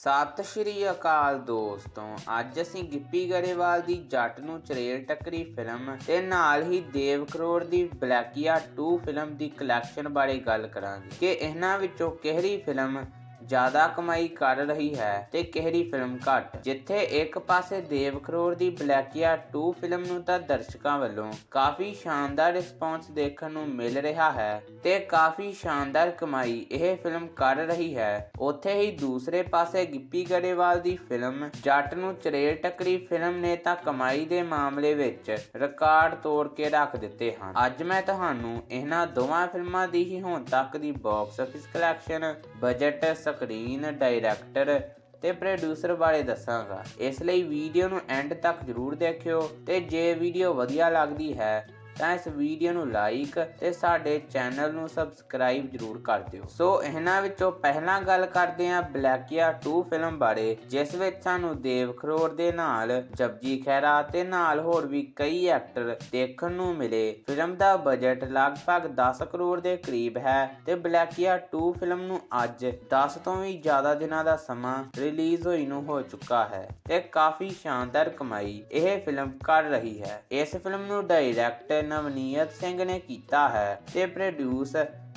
ਸਤਿ ਸ਼੍ਰੀ ਅਕਾਲ ਦੋਸਤੋ, ਅੱਜ ਅਸੀਂ ਗਿੱਪੀ ਗਰੇਵਾਲ ਦੀ ਜੱਟ ਨੂੰ ਚਰੇਲ ਟੱਕਰੀ ਫਿਲਮ ਤੇ ਨਾਲ ਹੀ ਦੇਵ ਕਰੋੜ ਦੀ ਬਲੈਕੀਆ 2 ਫਿਲਮ ਦੀ ਕਲੈਕਸ਼ਨ ਬਾਰੇ ਗੱਲ ਕਰਾਂਗੇ ਕਿ ਇਹਨਾਂ ਵਿੱਚੋਂ ਕਿਹੜੀ ਫਿਲਮ ਜ਼ਿਆਦਾ ਕਮਾਈ ਕਰ ਰਹੀ ਹੈ ਤੇ ਕਿਹੜੀ ਫਿਲਮ ਘੱਟ? ਜਿੱਥੇ ਇੱਕ ਪਾਸੇ ਦੇਵ ਕਰੋੜ ਦੀ ਬਲੈਕੀਆ 2 ਫਿਲਮ ਨੂੰ ਤਾਂ ਦਰਸ਼ਕਾਂ ਵੱਲੋਂ ਕਾਫੀ ਸ਼ਾਨਦਾਰ ਰਿਸਪੌਂਸ ਦੇਖਣ ਨੂੰ ਮਿਲ ਰਿਹਾ ਹੈ ਤੇ ਕਾਫੀ ਸ਼ਾਨਦਾਰ ਕਮਾਈ ਇਹ ਫਿਲਮ ਕਰ ਰਹੀ ਹੈ। ਉੱਥੇ ਹੀ ਦੂਸਰੇ ਪਾਸੇ ਗਿੱਪੀ ਗਰੇਵਾਲ ਦੀ ਫਿਲਮ ਜੱਟ ਨੂੰ ਚਰੇਲ ਟੱਕਰੀ ਫਿਲਮ ਨੇ ਤਾਂ ਕਮਾਈ ਦੇ ਮਾਮਲੇ ਵਿੱਚ ਰਿਕਾਰਡ ਤੋੜ ਕੇ ਰੱਖ ਦਿੱਤੇ ਹਨ। ਅੱਜ ਮੈਂ ਤੁਹਾਨੂੰ ਇਹਨਾਂ ਦੋਵਾਂ ਫਿਲਮਾਂ ਦੀ ਹੀ ਹੁਣ ਤੱਕ ਦੀ box office collection budget screen director ਤੇ ਪ੍ਰੋਡਿਊਸਰ ਬਾਰੇ ਦੱਸਾਂਗਾ। ਇਸ ਲਈ ਵੀਡੀਓ ਨੂੰ ਐਂਡ ਤੱਕ ਜਰੂਰ ਦੇਖਿਓ ਤੇ ਜੇ ਵੀਡੀਓ ਵਧੀਆ ਲੱਗਦੀ ਹੈ ਤਾਂ ਇਸ ਵੀਡੀਓ ਨੂੰ ਲਾਈਕ ਤੇ ਸਾਡੇ ਚੈਨਲ ਨੂੰ ਸਬਸਕ੍ਰਾਈਬ ਜਰੂਰ ਕਰ ਦਿਓ। ਸੋ ਇਹਨਾਂ ਵਿੱਚੋਂ ਪਹਿਲਾਂ ਗੱਲ ਕਰਦੇ ਹਾਂ ਬਲੈਕੀਆ 2 ਫਿਲਮ ਬਾਰੇ, ਜਿਸ ਵਿੱਚ ਸਾਨੂੰ ਦੇਵ ਖਰੋੜ ਦੇ ਨਾਲ ਜਪਜੀ ਖਹਿਰਾ ਤੇ ਨਾਲ ਹੋਰ ਵੀ ਕਈ ਐਕਟਰ ਦੇਖਣ ਨੂੰ ਮਿਲੇ। ਫਿਲਮ ਦਾ ਬਜਟ ਲਗਭਗ 10 ਕਰੋੜ ਦੇ ਕਰੀਬ ਹੈ ਤੇ ਬਲੈਕੀਆ 2 ਫਿਲਮ ਨੂੰ ਅੱਜ 10 ਤੋਂ ਵੀ ਜ਼ਿਆਦਾ ਦਿਨਾਂ ਦਾ ਸਮਾਂ ਰਿਲੀਜ਼ ਹੋਈ ਨੂੰ ਹੋ ਚੁੱਕਾ ਹੈ ਤੇ ਕਾਫੀ ਸ਼ਾਨਦਾਰ ਕਮਾਈ ਇਹ ਫਿਲਮ ਕਰ ਰਹੀ ਹੈ। ਇਸ ਫਿਲਮ ਨੂੰ ਡਾਇਰੈਕਟਰ ਨਵਨੀਤ ਸਿੰਘ ਨੇ ਕੀਤਾ ਹੈ ਤੇ ਪ੍ਰੋਡਿਊਸ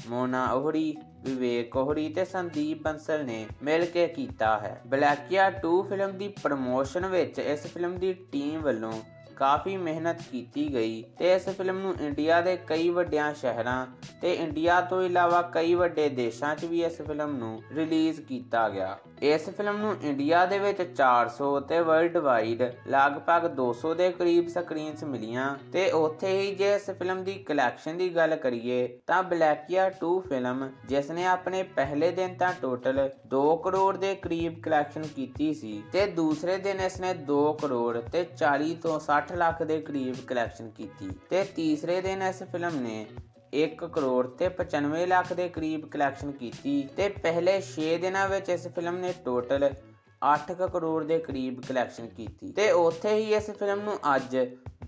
ਮੋਨਾ ਉਹਰੀ ਵਿਵੇਕ ਕੋਹਰੀ ਤੇ ਸੰਦੀਪ ਬੰਸਲ ਨੇ ਮਿਲ ਕੇ ਕੀਤਾ ਹੈ। ਬਲੈਕੀਆ 2 ਫਿਲਮ ਦੀ ਪ੍ਰਮੋਸ਼ਨ ਵਿੱਚ ਇਸ ਫਿਲਮ ਦੀ ਟੀਮ ਵੱਲੋਂ ਕਾਫੀ ਮਿਹਨਤ ਕੀਤੀ ਗਈ ਤੇ ਇਸ ਫਿਲਮ ਨੂੰ ਇੰਡੀਆ ਦੇ ਕਈ ਵੱਡਿਆਂ ਸ਼ਹਿਰਾਂ ਤੇ ਇੰਡੀਆ ਤੋਂ ਇਲਾਵਾ ਕਈ ਵੱਡੇ ਦੇਸ਼ਾਂ 'ਚ ਵੀ ਇਸ ਫਿਲਮ ਨੂੰ ਰਿਲੀਜ਼ ਕੀਤਾ ਗਿਆ। ਇਸ ਫਿਲਮ ਨੂੰ ਇੰਡੀਆ ਦੇ ਵਿੱਚ 400 ਤੇ ਵਰਲਡ ਵਾਈਡ ਲਗਭਗ 200 ਦੇ ਕਰੀਬ ਸਕਰੀਨਸ ਮਿਲੀਆਂ ਤੇ ਉੱਥੇ ਹੀ ਜੇ ਇਸ ਫਿਲਮ ਦੀ ਕਲੈਕਸ਼ਨ ਦੀ ਗੱਲ ਕਰੀਏ ਤਾਂ ਬਲੈਕੀਆ 2 ਫਿਲਮ, ਜਿਸ ਨੇ ਆਪਣੇ ਪਹਿਲੇ ਦਿਨ ਤਾਂ ਟੋਟਲ 2 ਕਰੋੜ ਦੇ ਕਰੀਬ ਕਲੈਕਸ਼ਨ ਕੀਤੀ ਸੀ ਤੇ ਦੂਸਰੇ ਦਿਨ ਇਸ ਨੇ 2 ਕਰੋੜ ਤੇ 40 ਤੋਂ 60 ਲੱਖ ਦੇ ਕਰੀਬ ਕਲੈਕਸ਼ਨ ਕੀਤੀ ਤੇ ਤੀਸਰੇ ਦਿਨ ਇਸ ਫਿਲਮ ਨੇ 1 ਕਰੋੜ ਤੇ 95 ਲੱਖ ਦੇ ਕਰੀਬ ਕਲੈਕਸ਼ਨ ਕੀਤੀ ਤੇ ਪਹਿਲੇ 6 ਦਿਨਾਂ ਵਿੱਚ ਇਸ ਫਿਲਮ ਨੇ ਟੋਟਲ 8 ਕਰੋੜ ਦੇ ਕਰੀਬ ਕਲੈਕਸ਼ਨ ਕੀਤੀ ਤੇ ਉੱਥੇ ਹੀ ਇਸ ਫਿਲਮ ਨੂੰ ਅੱਜ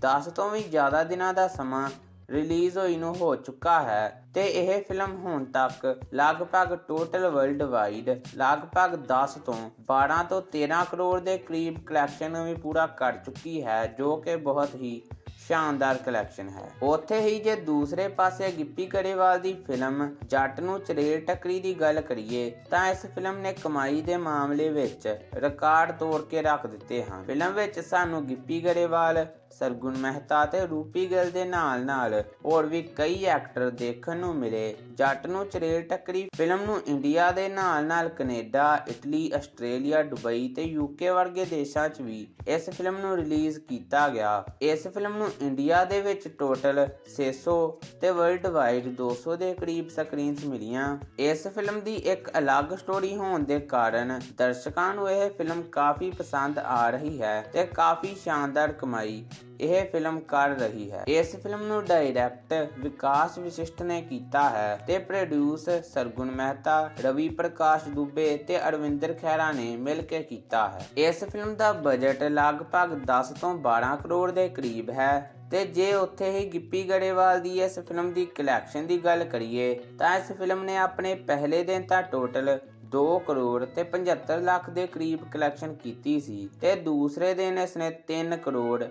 10 ਤੋਂ ਵੀ ਜ਼ਿਆਦਾ ਦਿਨਾਂ ਦਾ ਸਮਾਂ ਰਿਲੀਜ਼ ਹੋਈ ਨੂੰ ਹੋ ਚੁੱਕਾ ਹੈ ਤੇ ਇਹ ਫਿਲਮ ਹੁਣ ਤੱਕ ਲਗਭਗ ਟੋਟਲ ਵਰਲਡ ਵਾਈਡ ਲਗਭਗ 10 ਤੋਂ 12 ਤੋਂ 13 ਕਰੋੜ ਦੇ ਕਰੀਬ ਕਲੈਕਸ਼ਨ ਵੀ ਪੂਰਾ ਕਰ ਚੁੱਕੀ ਹੈ, ਜੋ ਕਿ ਬਹੁਤ ਹੀ ਸ਼ਾਨਦਾਰ ਕਲੈਕਸ਼ਨ ਹੈ। ਉੱਥੇ ਹੀ ਜੇ ਦੂਸਰੇ ਪਾਸੇ ਗਿੱਪੀ ਗਰੇਵਾਲ ਦੀ ਫਿਲਮ ਜੱਟ ਨੂੰ ਚਰੇਲ ਟੱਕਰੀ ਦੀ ਗੱਲ ਕਰੀਏ, ਤਾਂ ਇਸ ਫਿਲਮ ਨੇ ਕਮਾਈ ਦੇ ਮਾਮਲੇ ਵਿੱਚ ਰਿਕਾਰਡ ਤੋੜ ਕੇ ਰੱਖ ਦਿੱਤੇ ਹਨ। ਫਿਲਮ ਵਿੱਚ ਸਾਨੂੰ ਗਿੱਪੀ ਗਰੇਵਾਲ ਸਰਗੁਣ ਮਹਿਤਾ ਤੇ ਰੂਪੀ ਗਿੱਲ ਦੇ ਨਾਲ-ਨਾਲ ਹੋਰ ਵੀ ਕਈ ਐਕਟਰ ਦੇਖਣ ਨੂੰ ਮਿਲੇ। ਜੱਟ ਨੂੰ ਚਰੇਲ ਟੱਕਰੀ ਫਿਲਮ ਨੂੰ ਇੰਡੀਆ ਦੇ ਨਾਲ-ਨਾਲ ਕੈਨੇਡਾ, ਇਟਲੀ, ਆਸਟ੍ਰੇਲੀਆ, ਦੁਬਈ ਤੇ ਯੂਕੇ ਵਰਗੇ ਦੇਸ਼ਾਂ 'ਚ ਵੀ ਇਸ ਫਿਲਮ ਨੂੰ ਰਿਲੀਜ਼ ਕੀਤਾ ਗਿਆ। ਇਸ ਫਿਲਮ ਨੂੰ ਇੰਡੀਆ ਦੇ ਵਿੱਚ ਟੋਟਲ 600 ਤੇ ਵਰਲਡ ਵਾਈਡ 200 ਦੇ ਕਰੀਬ ਸਕਰੀਨਸ ਮਿਲੀਆਂ। ਇਸ ਫਿਲਮ ਦੀ ਇੱਕ ਅਲੱਗ ਸਟੋਰੀ ਹੋਣ ਦੇ ਕਾਰਨ ਦਰਸ਼ਕਾਂ ਨੂੰ ਇਹ ਫਿਲਮ ਕਾਫੀ ਪਸੰਦ ਆ ਰਹੀ ਹੈ ਤੇ ਕਾਫੀ ਸ਼ਾਨਦਾਰ ਕਮਾਈ ਇਹ ਫਿਲਮ ਕਰ ਰਹੀ ਹੈ। ਇਸ ਫਿਲਮ ਨੂੰ ਡਾਇਰੈਕਟ ਵਿਕਾਸ ਵਿਸ਼ਿਸ਼ਟ ਨੇ ਕੀਤਾ ਹੈ ਤੇ ਪ੍ਰੋਡਿਊਸ ਸਰਗੁਣ ਮਹਿਤਾ, ਰਵੀ ਪ੍ਰਕਾਸ਼ ਦੁਬੇ ਤੇ ਅਰਵਿੰਦਰ ਖਹਿਰਾ ਨੇ ਮਿਲ ਕੇ ਕੀਤਾ ਹੈ। ਇਸ ਫਿਲਮ ਦਾ ਬਜਟ ਲਗਭਗ 10 ਤੋਂ 12 ਕਰੋੜ ਦੇ ਕਰੀਬ ਹੈ ਤੇ ਜੇ ਉੱਥੇ ਹੀ ਗਿੱਪੀ ਗਰੇਵਾਲ ਦੀ ਇਸ ਫਿਲਮ ਦੀ ਕਲੈਕਸ਼ਨ ਦੀ ਗੱਲ ਕਰੀਏ, ਤਾਂ ਇਸ ਫਿਲਮ ਨੇ ਆਪਣੇ ਪਹਿਲੇ ਦਿਨ ਤਾਂ ਟੋਟਲ 2 ਕਰੋੜ ਤੇ 75 ਲੱਖ ਦੇ ਕਰੀਬ ਕਲੈਕਸ਼ਨ ਕੀਤੀ ਸੀ ਤੇ ਦੂਸਰੇ ਦਿਨ ਇਸ ਨੇ 3 ਕਰੋੜ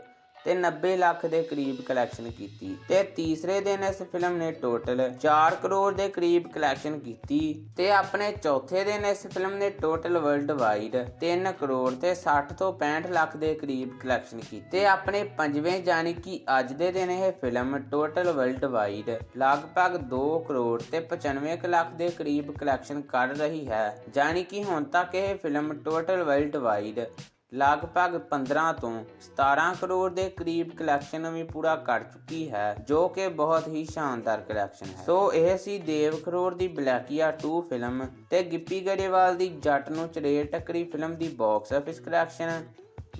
ਤੇ 90 ਲੱਖ ਦੇ ਕਰੀਬ ਕਲੈਕਸ਼ਨ ਕੀਤੀ ਤੇ ਤੀਸਰੇ ਦਿਨ ਇਸ ਫਿਲਮ ਨੇ ਟੋਟਲ 4 ਕਰੋੜ ਦੇ ਕਰੀਬ ਕਲੈਕਸ਼ਨ ਕੀਤੀ ਤੇ ਆਪਣੇ ਚੌਥੇ ਦਿਨ ਇਸ ਫਿਲਮ ਨੇ ਟੋਟਲ ਵਰਲਡ ਵਾਈਡ 3 ਕਰੋੜ ਤੇ 60 ਤੋਂ 65 ਲੱਖ ਦੇ ਕਰੀਬ ਕਲੈਕਸ਼ਨ ਕੀਤੀ। ਤੇ ਆਪਣੇ ਪੰਜਵੇਂ ਜਾਨੀ ਕਿ ਅੱਜ ਦੇ ਦਿਨ ਇਹ ਫਿਲਮ ਟੋਟਲ ਵਰਲਡ ਵਾਈਡ ਲਗਭਗ 2 ਕਰੋੜ ਤੇ 95 ਲੱਖ ਦੇ ਕਰੀਬ ਕਲੈਕਸ਼ਨ ਕਰ ਰਹੀ ਹੈ। ਜਾਨੀ ਕਿ ਹੁਣ ਤੱਕ ਇਹ ਫਿਲਮ ਟੋਟਲ ਵਰਲਡ ਵਾਈਡ ਲਗਭਗ 15 ਤੋਂ 17 ਕਰੋੜ ਦੇ ਕਰੀਬ ਕਲੈਕਸ਼ਨ ਵੀ ਪੂਰਾ ਕਰ ਚੁੱਕੀ ਹੈ, ਜੋ ਕਿ ਬਹੁਤ ਹੀ ਸ਼ਾਨਦਾਰ ਕਲੈਕਸ਼ਨ ਹੈ। ਸੋ ਇਹ ਸੀ ਦੇਵ ਕਰੋੜ ਦੀ ਬਲੈਕੀਆ 2 ਫਿਲਮ ਤੇ ਗਿੱਪੀ ਗਰੇਵਾਲ ਦੀ ਜੱਟ ਨੂੰ ਚਰੇਲ ਟੱਕਰੀ ਫਿਲਮ ਦੀ ਬਾਕਸ ਆਫਿਸ ਕਲੈਕਸ਼ਨ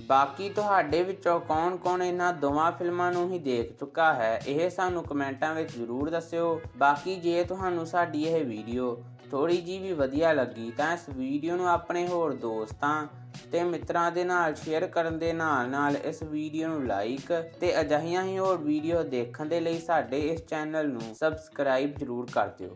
ਬਾਕੀ ਤੁਹਾਡੇ ਵਿੱਚੋਂ ਕੌਣ-ਕੌਣ ਇਹਨਾਂ ਦੋਵਾਂ ਫਿਲਮਾਂ ਨੂੰ ਹੀ ਦੇਖ ਚੁੱਕਾ ਹੈ, ਇਹ ਸਾਨੂੰ ਕਮੈਂਟਾਂ ਵਿੱਚ ਜ਼ਰੂਰ ਦੱਸਿਓ। ਬਾਕੀ ਜੇ ਤੁਹਾਨੂੰ ਸਾਡੀ ਇਹ ਵੀਡੀਓ ਥੋੜੀ ਜੀ ਵੀ ਵਧੀਆ ਲੱਗੀ, ਤਾਂ ਇਸ ਵੀਡੀਓ ਨੂੰ ਆਪਣੇ ਹੋਰ ਦੋਸਤਾਂ ਤੇ ਮਿੱਤਰਾਂ ਦੇ ਨਾਲ ਸ਼ੇਅਰ ਕਰਨ ਦੇ ਨਾਲ ਨਾਲ ਇਸ ਵੀਡੀਓ ਨੂੰ ਲਾਈਕ ਤੇ ਅਜਿਹੀਆਂ ਹੀ ਹੋਰ ਵੀਡੀਓ ਦੇਖਣ ਦੇ ਲਈ ਸਾਡੇ ਇਸ ਚੈਨਲ ਨੂੰ ਸਬਸਕ੍ਰਾਈਬ ਜ਼ਰੂਰ ਕਰ ਦਿਓ।